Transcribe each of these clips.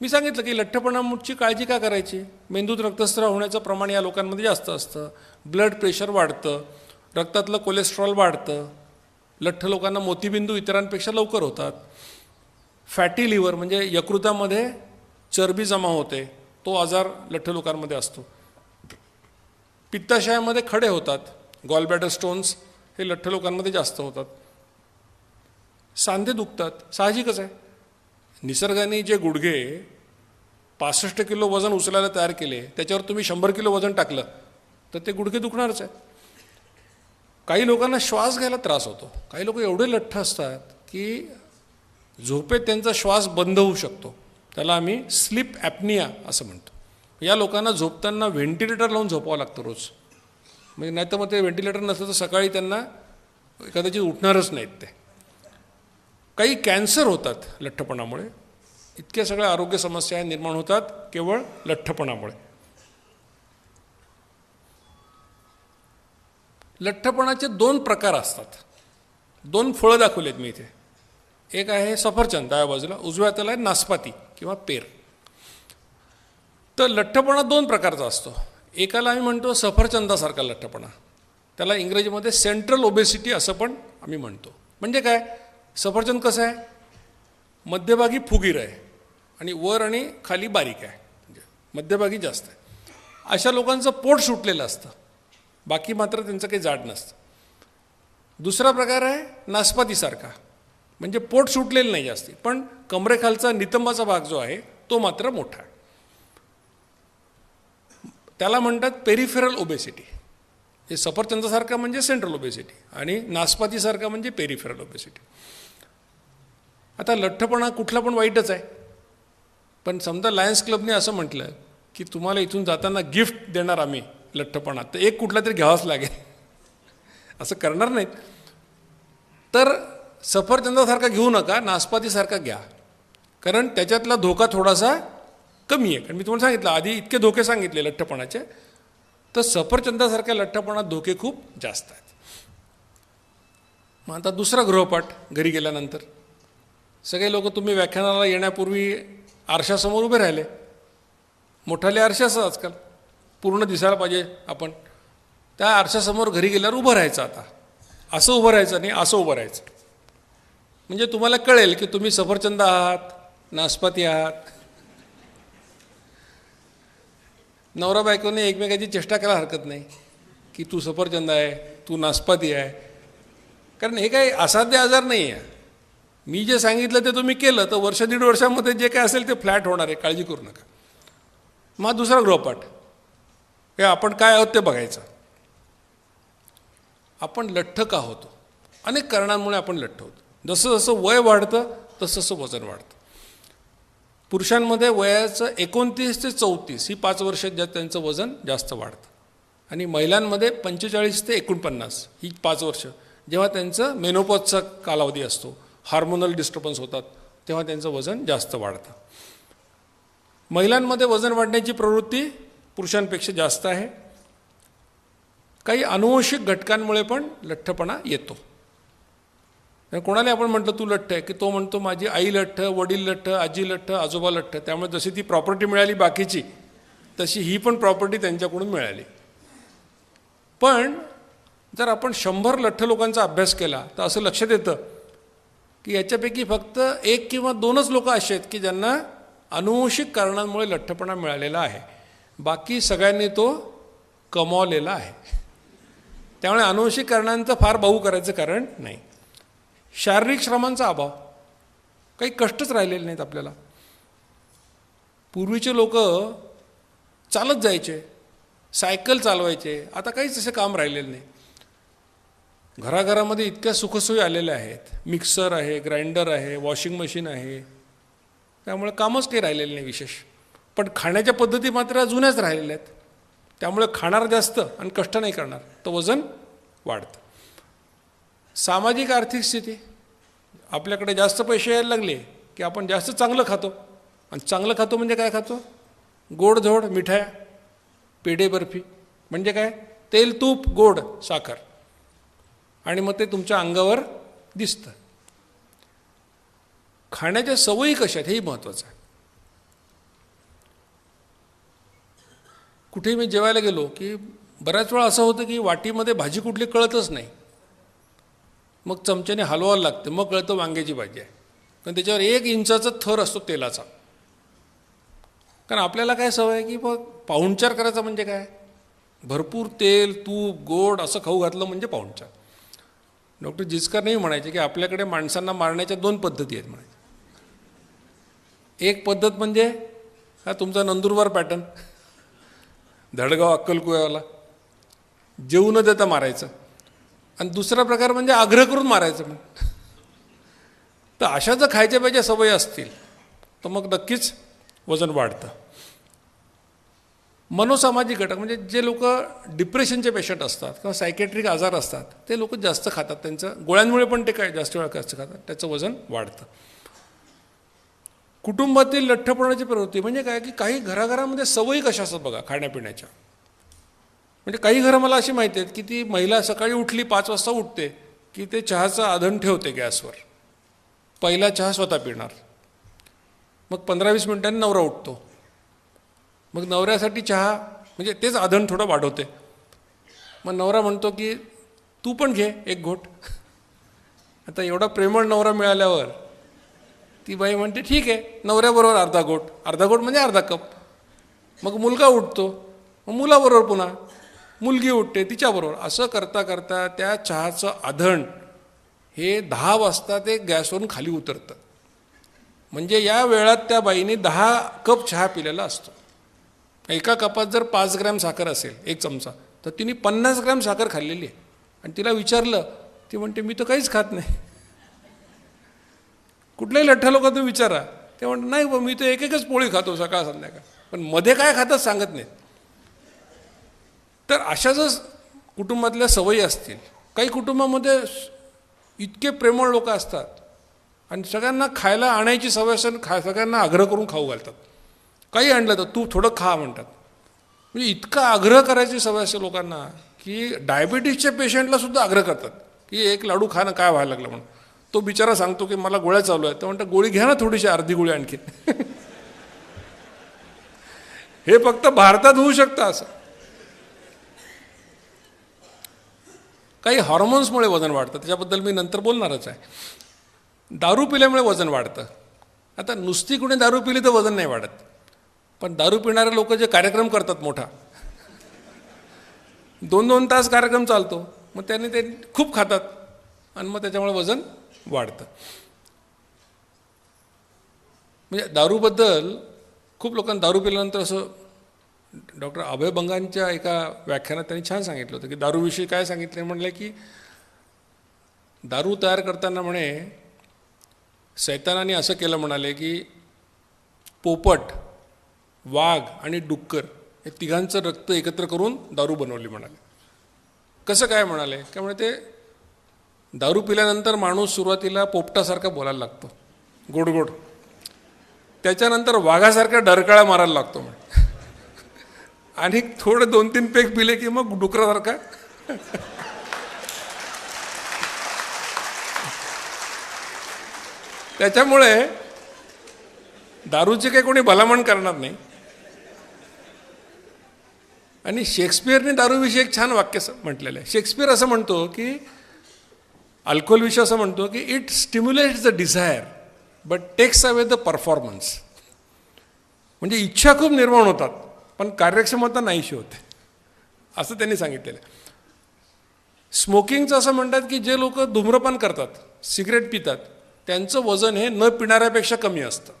मी सांगितलं की लठ्ठपणाची काळजी का करायची? मेंदूत रक्तस्राव होण्याचं प्रमाण या लोकांमध्ये जास्त असतं. ब्लड प्रेशर वाढतं. रक्तातलं कोलेस्ट्रॉल वाढतं. लठ्ठ लोकांना मोतीबिंदू इतरांपेक्षा लवकर होतात. फॅटी लिव्हर म्हणजे यकृतामध्ये चरबी जमा होते. तो आजार लठ्ठ लोकांमध्ये असतो. पित्ताशयामध्ये खडे होतात. गॉलबॅटर स्टोन्स हे लठ्ठ लोकांमध्ये जास्त होतात. सांधे दुखतात. साहजिकच आहे. निसर्गाने जे गुडघे पासष्ट किलो वजन उचलायला तयार केले त्याच्यावर तुम्ही शंभर किलो वजन टाकलं तर ते गुडघे दुखणारच आहे. काही लोकांना श्वास घ्यायला त्रास होतो. काही लोक एवढे लठ्ठ असतात की झोपेत त्यांचा श्वास बंद होऊ शकतो. त्याला आम्ही स्लीप ॲपनिया असं म्हणतो. या लोकांना झोपताना व्हेंटिलेटर लावून झोपावं लागतं रोज. म्हणजे नाही तर मग ते व्हेंटिलेटर नसलं तर सकाळी त्यांना कदाचित उठणारच नाहीत ते. काही कॅन्सर होतात लठ्ठपणामुळे. इतक्या सगळ्या आरोग्य समस्या निर्माण होतात केवळ लठ्ठपणामुळे. लठ्ठपणाचे दोन प्रकार असतात. दोन फळं दाखवलेत मी इथे. एक आहे सफरचंद डाव्या बाजूला उजव्या त्याला आहे नासपाती किंवा पेर. तर लठ्ठपणा दोन प्रकारचा असतो. एकाला आम्ही म्हणतो सफरचंदासारखा लठ्ठपणा. त्याला इंग्रजीमध्ये सेंट्रल ओबेसिटी असं पण आम्ही म्हणतो. म्हणजे काय? सफरचंद कसं आहे? मध्यभागी फुगीर आहे आणि वर आणि खाली बारीक आहे. म्हणजे मध्यभागी जास्त आहे. अशा लोकांचं पोट सुटलेलं असतं. बाकी मात्र त्यांचं काही जाड नसतं. दुसरा प्रकार आहे नासपातीसारखा. म्हणजे पोट सुटलेलं नाही जास्ती. पण कमरेखालचा नितंबाचा भाग जो आहे तो मात्र मोठा आहे. त्याला म्हणतात पेरिफेरल ओबेसिटी हे सफरचंदासारखा म्हणजे सेंट्रल ओबेसिटी आणि नासपातीसारखा म्हणजे पेरिफेरल ओबेसिटी आता लठ्ठपणा कुठला पण वाईटच आहे. पण समजा लायन्स क्लबने असं म्हटलं की तुम्हाला इथून जाताना गिफ्ट देणार आम्ही लठ्ठपणा तर एक कुठला तरी घ्यावाच लागेल. असं करणार नाहीत. तर सफरचंदासारखा घेऊ नका नासपातीसारखा घ्या. कारण त्याच्यातला धोका थोडासा कमी आहे. कारण मी तुम्हाला सांगितलं आधी इतके धोके सांगितले लठ्ठपणाचे तर सफरचंदासारख्या लठ्ठपणात धोके खूप जास्त आहेत. मग आता दुसरा गृहपाठ घरी गेल्यानंतर. सगळे लोक तुम्ही व्याख्यानाला येण्यापूर्वी आरशासमोर उभे राहिले. मोठाले आरशाचं आजकाल. पूर्ण दिसायला पाहिजे आपण. त्या आरशासमोर घरी गेल्यावर उभं राहायचं आता. असं उभं राहायचं नाही असं उभं राहायचं. म्हणजे तुम्हाला कळेल की तुम्ही सफरचंद आहात नासपाती आहात. नवरा बायकोने एकमेकाची चेष्टा करायला हरकत नाही की तू सफरचंद आहे तू नासपाती आहे. कारण हे काही असाध्य आजार नाही आहे. मी जे सांगितलं ते तुम्ही केलं तर वर्ष दीड वर्षामध्ये जे काय असेल ते फ्लॅट होणार आहे काळजी करू नका. मग दुसरा गृहपाठ. हे आपण काय आहोत ते बघायचं. आपण लठ्ठ का होतो अनेक कारणांमुळे आपण लठ्ठ होतो. जसं जसं वय वाढतं तसं तसं वजन वाढतं. पुरुषांमध्ये वयाचं एकोणतीस ते चौतीस ही पाच वर्ष ज्या त्यांचं वजन जास्त वाढतं. आणि महिलांमध्ये पंचेचाळीस ते एकोणपन्नास ही पाच वर्ष. जेव्हा त्यांचं मेनोपॉजचा कालावधी असतो हार्मोनल डिस्टर्बन्स होतात तेव्हा त्यांचं वजन जास्त वाढतं. महिलांमध्ये वजन वाढण्याची प्रवृत्ती पुरुषांपेक्षा जास्त आहे. काही अनुवंशिक घटकांमुळे पण लठ्ठपणा येतो. कोणाला आपण म्हटलं तू लठ्ठ आहे. की तो म्हणतो माझी आई लठ्ठ वडील लठ्ठ आजी लठ्ठ आजोबा लठ्ठ. त्यामुळे जशी ती प्रॉपर्टी मिळाली बाकीची तशी ही पण प्रॉपर्टी त्यांच्याकडून मिळाली. पण जर आपण शंभर लठ्ठ लोकांचा अभ्यास केला तर असं लक्षात येतं की याच्यापैकी फक्त एक किंवा दोनच लोक असे आहेत की ज्यांना अनुवंशिक कारणांमुळे लठ्ठपणा मिळालेला आहे. बाकी सगळ्यांनी तो कमावलेला आहे. त्यामुळे अनुवंशिक कारणांचं फार भाऊ करायचं कारण नाही. शारीरिक श्रमांचा अभाव. काही कष्टच राहिलेले नाहीत आपल्याला. पूर्वीचे लोक चालत जायचे सायकल चालवायचे आता काहीच असे काम राहिलेलं नाही. घराघरामध्ये इतक्या सुखसोयी आलेल्या आहेत. मिक्सर आहे ग्राइंडर आहे वॉशिंग मशीन आहे. त्यामुळे कामच काही राहिलेलं नाही विशेष. पण खाण्याच्या पद्धती मात्र जुन्याच राहिलेल्या आहेत. त्यामुळे खाणार जास्त आणि कष्ट नाही करणार. तर वजन वाढतं. सामाजिक आर्थिक स्थिती. आपल्याकडे जास्त पैसे यायला लागले की आपण जास्त चांगलं खातो. आणि चांगलं खातो म्हणजे काय खातो? गोडधोड मिठाया पेढे बर्फी म्हणजे काय? तेल तूप गोड साखर. आणि मग ते तुमच्या अंगावर दिसतं. खाण्याच्या सवयी कशा आहेत? हेही महत्त्वाचं आहे. कुठेही मी जेवायला गेलो की बऱ्याच वेळा असं होतं की वाटीमध्ये भाजी कुठली कळतच नाही. मग चमच्याने हलवावं लागतं. मग कळतं वांग्याची भाजी आहे. कारण त्याच्यावर एक इंचाचा थर असतो तेलाचा. कारण आपल्याला काय सवय आहे की मग पाहुणचार करायचा म्हणजे काय? भरपूर तेल तूप गोड असं खाऊ घातलं म्हणजे पाहुणचार. डॉक्टर जिचकर नाही म्हणायचे की आपल्याकडे माणसांना मारण्याच्या दोन पद्धती आहेत म्हणायचे. एक पद्धत म्हणजे हा तुमचा नंदुरबार पॅटर्न. धडगाव अक्कलकुयाला जेवू न देता मारायचं. आणि दुसरा प्रकार म्हणजे आग्रह करून मारायचं मग. तर अशा जर खायच्या पाहिजे सवयी असतील तर मग नक्कीच वजन वाढतं. मनोसामाजिक घटक म्हणजे जे लोक डिप्रेशनचे पेशंट असतात किंवा सायकेट्रिक आजार असतात ते लोक जास्त खातात. त्यांचं गोळ्यांमुळे पण ते काय जास्त वेळा जास्त खातात त्याचं वजन वाढतं. कुटुंबातील लठ्ठपणाची प्रवृत्ती म्हणजे काय की काही घराघरामध्ये सवयी कशा असतात बघा खाण्यापिण्याच्या. म्हणजे काही घरं मला अशी माहिती आहेत की ती महिला सकाळी उठली पाच वाजता उठते की ते चहाचं आधण ठेवते गॅसवर. पहिला चहा स्वतः पिणार. मग पंधरा वीस मिनिटांनी नवरा उठतो. मग नवऱ्यासाठी चहा म्हणजे तेच आधण थोडं वाढवते. मग नवरा म्हणतो की तू पण घे एक घोट. आता एवढा प्रेमळ नवरा मिळाल्यावर ती बाई म्हणते ठीक आहे नवऱ्याबरोबर अर्धा घोट. अर्धा घोट म्हणजे अर्धा कप. मग मुलगा उठतो. मग मुलाबरोबर पुन्हा मुलगी उठते तिच्याबरोबर. असं करता करता त्या चहाचं आधण हे दहा वाजता ते गॅसवरून खाली उतरतं. म्हणजे या वेळात त्या बाईने दहा कप चहा पिलेला असतो. एका कपात जर पाच ग्रॅम साखर असेल एक चमचा तर तिने पन्नास ग्रॅम साखर खाल्लेली आहे. आणि तिला विचारलं ती म्हणते मी तर काहीच खात नाही. कुठल्याही लठ्ठा लोक तुम्ही विचारा. ते म्हणतात नाही बा मी तर एक एकच पोळी खातो सकाळ संध्याकाळ. पण मध्ये काय खातात सांगत नाहीत. तर अशा जर कुटुंबातल्या सवयी असतील काही कुटुंबामध्ये इतके प्रेमळ लोक असतात आणि सगळ्यांना खायला आणायची सवय असेल खा सगळ्यांना आग्रह करून खाऊ घालतात. काही आणलं तर तू थोडं खा म्हणतात. म्हणजे इतका आग्रह करायची सवय असते लोकांना की डायबिटीसच्या पेशंटला सुद्धा आग्रह करतात की एक लाडू खा ना काय व्हायला लागलं म्हणून. तो बिचारा सांगतो की मला गोळ्या चालू आहेत. तर म्हणतात गोळी घ्या ना थोडीशी अर्धी गोळी आणखी. हे फक्त भारतात होऊ शकतं असं. काही हॉर्मोन्समुळे वजन वाढतं. त्याच्याबद्दल मी नंतर बोलणारच आहे. दारू पिल्यामुळे वजन वाढतं. आता नुसती कुणी दारू पिली तर वजन नाही वाढत. पण दारू पिणारे लोक जे कार्यक्रम करतात मोठा. दोन दोन तास कार्यक्रम चालतो. मग त्यांनी ते खूप खातात. आणि मग त्याच्यामुळे वजन वाढतं. म्हणजे दारूबद्दल खूप लोकांना दारू पिल्यानंतर असं डॉक्टर अभय बंगांच्या एका व्याख्यानात त्यांनी छान सांगितलं होतं की दारूविषयी काय सांगितलं म्हणलं की दारू तयार करताना म्हणे सैतानाने असं केलं म्हणाले की पोपट वाघ आणि डुक्कर हे तिघांचं रक्त एकत्र करून दारू बनवली म्हणाले. कसं काय म्हणाले? त्यामुळे ते दारू पिल्यानंतर माणूस सुरुवातीला पोपटासारखा बोलायला लागतो गोड गोड. त्याच्यानंतर वाघासारखा डरकाळा मारायला लागतो म्हणे. आणि थोडं दोन तीन पेक पिले की मग डुकरासारखा. त्याच्यामुळे दारूचे काही कोणी भलामण करणार नाही. आणि शेक्सपियरने दारूविषयी एक छान वाक्य म्हटलेलं आहे. शेक्सपियर असं म्हणतो की अल्कोहोलविषयी असं म्हणतो की it stimulates the desire but takes away the performance म्हणजे इच्छा खूप निर्माण होतात. पण कार्यक्षमता नाहीशी होते. असं त्यांनी सांगितलेलं स्मोकिंगचं असं म्हणतात की जे लोक धूम्रपान करतात सिगरेट पितात त्यांचं वजन हे न पिणाऱ्यापेक्षा कमी असतं.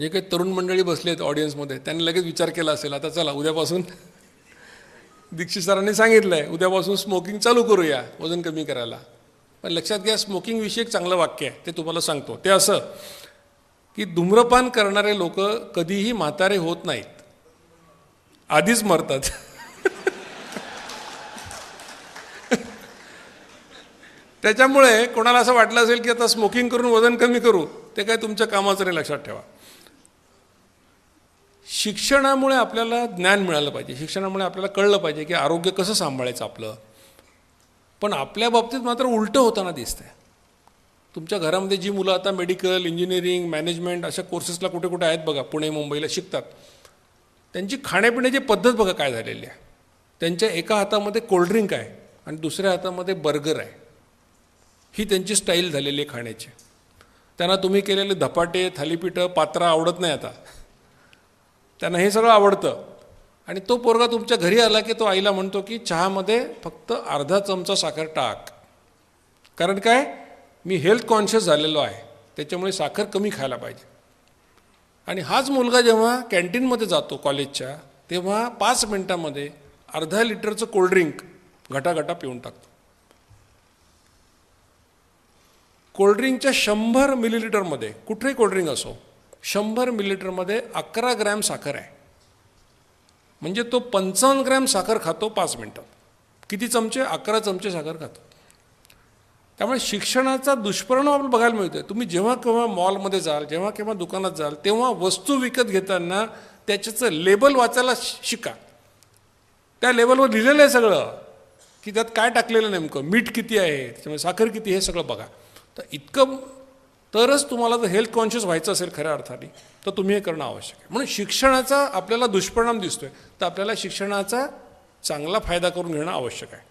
जे काही तरुण मंडळी बसले आहेत ऑडियन्समध्ये त्यांनी लगेच विचार केला असेल आता चला उद्यापासून दीक्षित सरांनी सांगितलं आहे उद्यापासून स्मोकिंग चालू करूया वजन कमी करायला. पण लक्षात घ्या स्मोकिंगविषयी एक चांगलं वाक्य आहे ते तुम्हाला सांगतो. ते असं की धूम्रपान करणारे लोक कधीही म्हातारे होत नाहीत. आधीच मरतात. त्याच्यामुळे कोणाला असं वाटलं असेल की आता स्मोकिंग करून वजन कमी करू ते काय तुमच्या कामाचं नाही लक्षात ठेवा. शिक्षणामुळे आपल्याला ज्ञान मिळालं पाहिजे. शिक्षणामुळे आपल्याला कळलं पाहिजे की आरोग्य कसं सांभाळायचं आपलं. पण आपल्या बाबतीत मात्र उलटं होताना दिसतंय. तुमच्या घरामध्ये जी मुलं आता मेडिकल इंजिनिअरिंग मॅनेजमेंट अशा कोर्सेसला कुठे कुठे आहेत बघा पुणे मुंबईला शिकतात. त्यांची खाण्यापिण्याची पद्धत बघा काय झालेली आहे. त्यांच्या एका हातामध्ये कोल्ड्रिंक आहे आणि दुसऱ्या हातामध्ये बर्गर आहे. ही त्यांची स्टाईल झालेली आहे खाण्याची. त्यांना तुम्ही केलेले धपाटे थालीपीठं पात्रा आवडत नाही आता. त्यांना हे सगळं आवडतं. आणि तो पोरगा तुमच्या घरी आला की तो आईला म्हणतो की चहामध्ये फक्त अर्धा चमचा साखर टाक. कारण काय? मी हेल्थ कॉन्शियस झालेलो आहे. त्याच्यामुळे साखर कमी खायला पाहिजे. आणि हाच मुलगा जेव्हा कॅन्टीनमध्ये जातो कॉलेजच्या तेव्हा पाच मिनटामध्ये अर्धा लिटरचं कोल्ड्रिंक घटाघटा पिऊन टाकतो. कोल्ड्रिंकच्या शंभर मिलीलिटरमध्ये कुठेही कोल्ड्रिंक असो शंभर मिलीलिटरमध्ये अकरा ग्रॅम साखर आहे. म्हणजे तो पंचावन्न ग्रॅम साखर खातो पाच मिनटात. किती चमचे? अकरा चमचे साखर खातो. त्यामुळे शिक्षणाचा दुष्परिणाम आपल्याला बघायला मिळतोय. तुम्ही जेव्हा केव्हा मॉलमध्ये जाल जेव्हा केव्हा दुकानात जाल तेव्हा वस्तू विकत घेताना त्याच्याचं लेबल वाचायला शिका. त्या लेबलवर लिहिलेलं आहे सगळं की त्यात काय टाकलेलं नेमकं मीठ किती आहे त्याच्यामुळे साखर किती हे सगळं बघा. तर इतकं तरच तुम्हाला जर हेल्थ कॉन्शियस व्हायचं असेल खऱ्या अर्थाने तर तुम्ही हे करणं आवश्यक आहे. म्हणून शिक्षणाचा आपल्याला दुष्परिणाम दिसतोय तर आपल्याला शिक्षणाचा चांगला फायदा करून घेणं आवश्यक आहे.